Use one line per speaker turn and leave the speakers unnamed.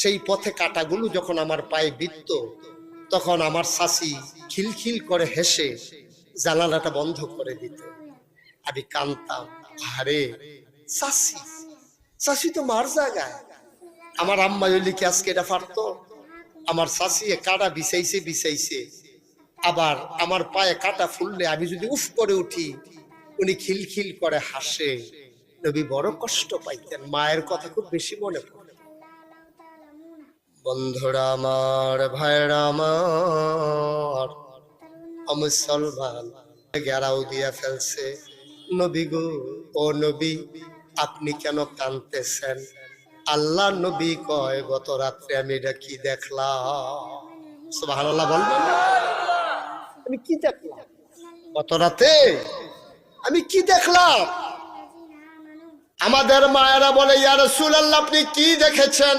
সেই পথে কাটাগুলো যখন আমার পায়ে বিত্ত তখন আমার শাসি খিলখিল করে হেসে জানালাটা বন্ধ করে দিত। আমি কানতাম আরে শাসি শাসি তো মার জায়গায়। আমার আম্মা কি আজকে এটা পারতো আমার শাসিয়ে কাটা বিছাইছে বিছাইছে। আবার আমার পায়ে কাটা ফুললে আমি যদি উফ করে উঠি, উনি খিলখিল করে হাসে। নবী বড় কষ্ট পাইতেন, মায়ের কথা খুব বেশি মনে পড়ে। বন্ধুরা আমার ভাইরা আমার মুসলমান গেরাও দিয়া ফেলছে। নবী গো, ও নবী, আপনি কেন কানতেছেন আল্লাহ নবী কয় গত রাত্রে আমি এটা কি দেখলাম? বলবেন আমি কি দেখলাম? গত রাতে আমি কি দেখলাম? আমাদের মায়েরা বলে, ইয়া রাসূলুল্লাহ, আপনি কি দেখেছেন?